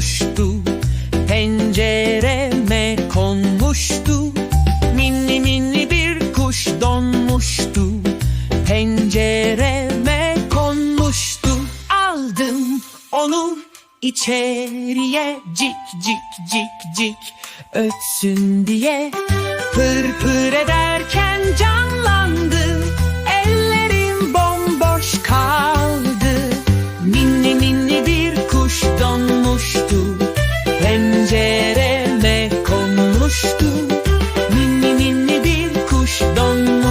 olmuştu Pencereme konmuştu. Minni minni bir kuş donmuştu. Pencereme konmuştu. Aldım onu içeriye. Cik cik cik cik. Ötsün diye Pır pır ederken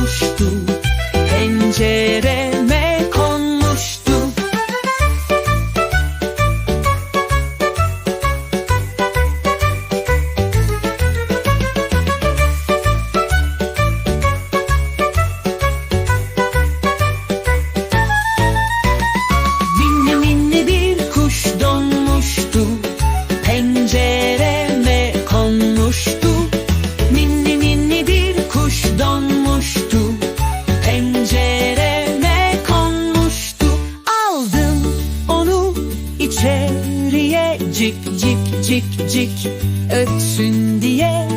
donmuştu Pencereme içeriye Cik cik cik cik ötsün diye